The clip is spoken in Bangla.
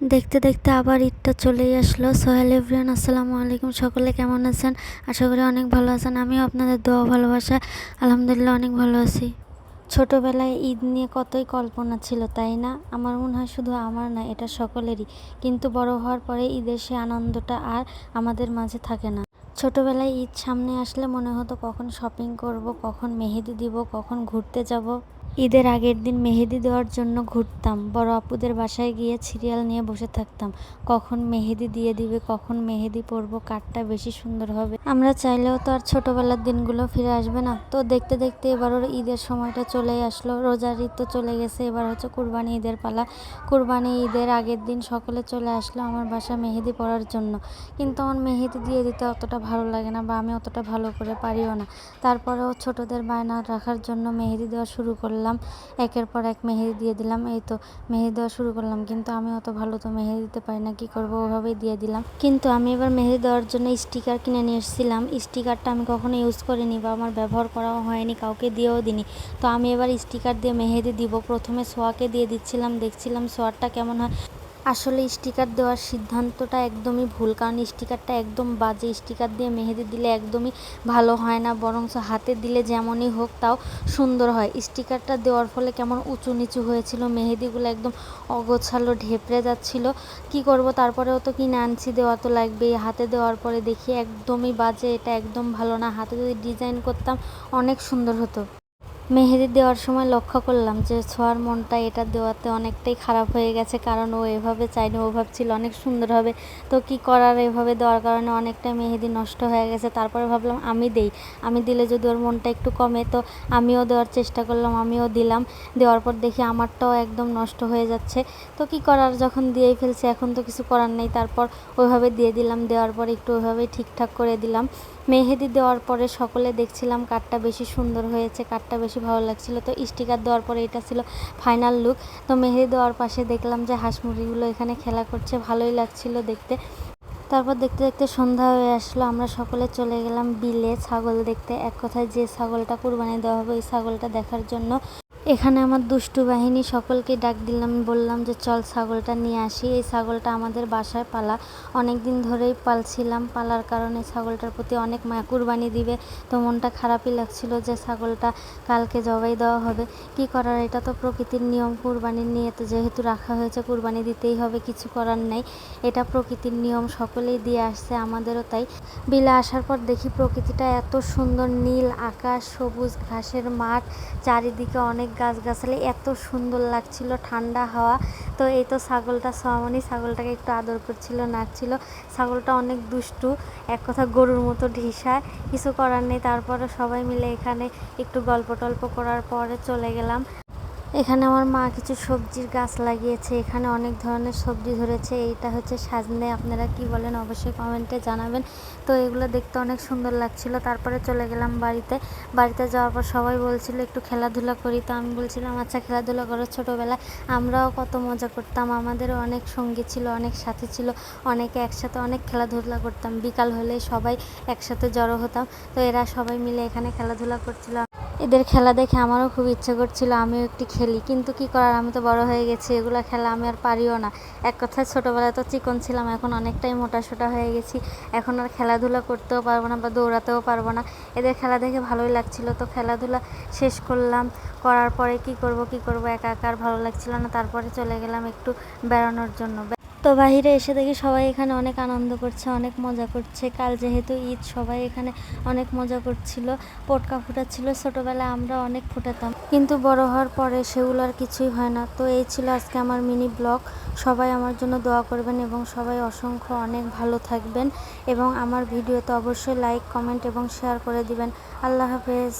দেখতে দেখতে আবার ঈদটা চলেই আসলো। সোহেল এভরিয়ান আসসালামু আলাইকুম। সকলে কেমন আছেন? আশা করি অনেক ভালো আছেন। আমিও আপনাদের দোয়া ভালোবাসা। আলহামদুলিল্লাহ অনেক ভালো আছি। ছোটোবেলায় ঈদ নিয়ে কতই কল্পনা ছিল, তাই না? আমার মনে হয় শুধু আমার না, এটা সকলেরই। কিন্তু বড় হওয়ার পরে ঈদের সে আনন্দটা আর আমাদের মাঝে থাকে না। ছোটোবেলায় ঈদ সামনে আসলে মনে হতো কখন শপিং করব, কখন মেহেদি দিব, কখন ঘুরতে যাব। ঈদের আগের দিন মেহেদি দেওয়ার জন্য ঘুরতাম। বড় আপুদের বাসায় গিয়ে সিরিয়াল নিয়ে বসে থাকতাম। কখন মেহেদি দিয়ে দিবে, কখন মেহেদি পরবো, কাঠটা বেশি সুন্দর হবে। আমরা চাইলেও তো আর ছোটোবেলার দিনগুলো ফিরে আসবে না। তো দেখতে দেখতে এবার ওর ঈদের সময়টা চলে আসলো। রোজার ঈদ তো চলে গেছে, এবার হচ্ছে কুরবানি ঈদের পালা। কুরবানি ঈদের আগের দিন সকলে চলে আসলো আমার বাসা মেহেদি পরার জন্য। কিন্তু আমার মেহেদি দিয়ে দিতে অতটা ভালো লাগে না বা আমি অতটা ভালো করে পারিও না। তারপরেও ছোটদের বায়না রাখার জন্য মেহেদি দেওয়া শুরু করলাম। দিলাম। একের পর এক মেহেদি দিয়ে দিলাম। এই তো মেহেদি দেওয়া শুরু করলাম। কিন্তু আমি অত ভালো তো মেহেদি দিতে পারি না। কি করব? ওভাবেই দিয়ে দিলাম। কিন্তু আমি এবার মেহেদি দেওয়ার জন্য স্টিকার কিনে নিয়ে এসেছিলাম। স্টিকারটা আমি কখনো ইউজ করিনি বা আমার ব্যবহার করাও হয়নি, কাউকে দিয়েও দিনি তো আমি এবার স্টিকার দিয়ে মেহেদি দিব। প্রথমে সোয়াকে দিয়ে দিচ্ছিলাম। দেখছিলাম সোয়ারটা কেমন হয়। আসলে স্টিকার দেওয়ার সিদ্ধান্তটা একদমই ভুল, কারণ স্টিকারটা একদম বাজে। স্টিকার দিয়ে মেহেদি দিলে একদমই ভালো হয় না বরং হাতে দিলে যেমনই হোক তাও সুন্দর হয়। স্টিকারটা দেওয়ার ফলে কেমন উঁচু নিচু হয়েছিল, মেহেদিগুলো একদম অগোছালো ঢেপড়ে যাচ্ছিল। কি করব, তারপরেও তো কিনে আনছি, দেওয়া তো লাগবেই। হাতে দেওয়ার পরে দেখি একদমই বাজে, এটা একদম ভালো না। হাতে যদি ডিজাইন করতাম অনেক সুন্দর হতো। মেহেদি দেওয়ার সময় লক্ষ্য করলাম যে ছোঁয়ার মনটা এটা দেওয়াতে অনেকটাই খারাপ হয়ে গেছে, কারণ ও এভাবে চাইনি ও ভাবছিল অনেক সুন্দর হবে। তো কি করার এভাবে দেওয়ার কারণে অনেকটাই মেহেদি নষ্ট হয়ে গেছে। তারপরে ভাবলাম, আমি দেই। আমি দিলে যদি ওর মনটা একটু কমে, তো আমিও দেওয়ার চেষ্টা করলাম, আমিও দিলাম। দেওয়ার পর দেখি আমারটাও একদম নষ্ট হয়ে যাচ্ছে। তো কি করার? যখন দিয়েই ফেলছে, এখন তো কিছু করার নেই। তারপর ওইভাবে দিয়ে দিলাম। দেওয়ার পর একটু ওইভাবেই ঠিকঠাক করে দিলাম। মেহেদি দেওয়ার পরে সকলে দেখছিলাম কাঠটা বেশি সুন্দর হয়েছে, কাঠটা বেশি ভালো লাগছিল। তো স্টিকার দেওয়ার পরে এটা ছিল ফাইনাল লুক তো মেহেদি দেওয়ার পাশে দেখলাম যে হাঁস মুরগিগুলো এখানে খেলা করছে, ভালোই লাগছিল দেখতে। তারপর দেখতে দেখতে সন্ধ্যা হয়ে আসলো, আমরা সকলে চলে গেলাম বিলে। ছাগল দেখতে, এক কথায় যে ছাগলটা কুরবানি দেওয়া হবে, ওই ছাগলটা দেখার জন্য এখানে আমার দুষ্টু বাহিনী সকলকে ডাক দিলাম, বললাম যে চল ছাগলটা নিয়ে আসি। এই ছাগলটা আমাদের বাসায় পালা। অনেক দিন ধরেই পালছিলাম, পালার কারণে ছাগলটার প্রতি অনেক মায়া। কুরবানি দিবে তো মনটা খারাপই লাগছিল যে ছাগলটা কালকে জবাই দেওয়া হবে। কি করার? এটা তো প্রকৃতির নিয়ম। কুরবানির নিয়ে তো যেহেতু রাখা হয়েছে, কুরবানি দিতেই হবে, কিছু করার নেই। এটা প্রকৃতির নিয়ম, সকলেই দিয়ে আসছে, আমাদেরও তাই। বিলে আসার পর দেখি প্রকৃতিটা এত সুন্দর নীল আকাশ, সবুজ ঘাসের মাঠ, চারিদিকে অনেক গাছগাছালি এত সুন্দর লাগছিল, ঠান্ডা হাওয়া। তো এই তো ছাগলটা সামনে, ছাগলটাকে একটু আদর করছিল, নাচছিল। ছাগলটা অনেক দুষ্টু, এক কথা গরুর মতো ঢিসায়। কিছু করার নেই, তারপরে সবাই মিলে এখানে একটু গল্প টল্প করার পরে চলে গেলাম। এখানে আমার মা কিছু সবজির গাছ লাগিয়েছে, এখানে অনেক ধরনের সবজি ধরেছে, এইটা হচ্ছে সাজনে, আপনারা কি বলেন অবশ্যই কমেন্টে জানাবেন। তো এগুলো দেখতে অনেক সুন্দর লাগছিল, তারপরে চলে গেলাম বাড়িতে বাড়িতে যাওয়ার পর সবাই বলছিল একটু খেলাধুলা করি, তো আমি বলছিলাম আচ্ছা খেলাধুলা করো ছোটোবেলায়। আমরাও কত মজা করতাম, আমাদেরও অনেক সঙ্গী ছিল, অনেক সাথী ছিল, অনেকে একসাথে অনেক খেলাধুলা করতাম, বিকাল হলে সবাই একসাথে জড়ো হতাম, তো এরা সবাই মিলে এখানে খেলাধুলা করছিল। এদের খেলা দেখে আমারও খুব ইচ্ছে করছিল, আমিও একটি খেলি। কিন্তু কি করার, আমি তো বড় হয়ে গেছি, এগুলো খেলা আমি আর পারিও না। এক কথায় ছোটোবেলায় তো চিকন ছিলাম, এখন অনেকটাই মোটা সোটা হয়ে গেছি। এখন আর খেলাধুলা করতেও পারব না বা দৌড়াতেও পারব না। এদের খেলা দেখে ভালোই লাগছিল, তো খেলাধুলা শেষ করলাম। করার পরে কি করব কি করব, একা একা আর ভালো লাগছিল না। তারপরে চলে গেলাম একটু বেড়ানোর জন্য। তো বাহিরে এসে দেখি সবাই এখানে অনেক আনন্দ করছে, অনেক মজা করছে। কাল যেহেতু ঈদ, সবাই এখানে অনেক মজা করছিল, পটকা ফুটাচ্ছিল। ছোটোবেলায় আমরা অনেক ফুটাতাম। কিন্তু বড় হওয়ার পরে সেগুলো আর কিছুই হয় না। তো এই ছিল আজকে আমার মিনি ব্লগ। সবাই আমার জন্য দোয়া করবেন এবং সবাই অসংখ্য অনেক ভালো থাকবেন। এবং আমার ভিডিওতে অবশ্যই লাইক, কমেন্ট এবং শেয়ার করে দিবেন। আল্লাহ হাফেজ।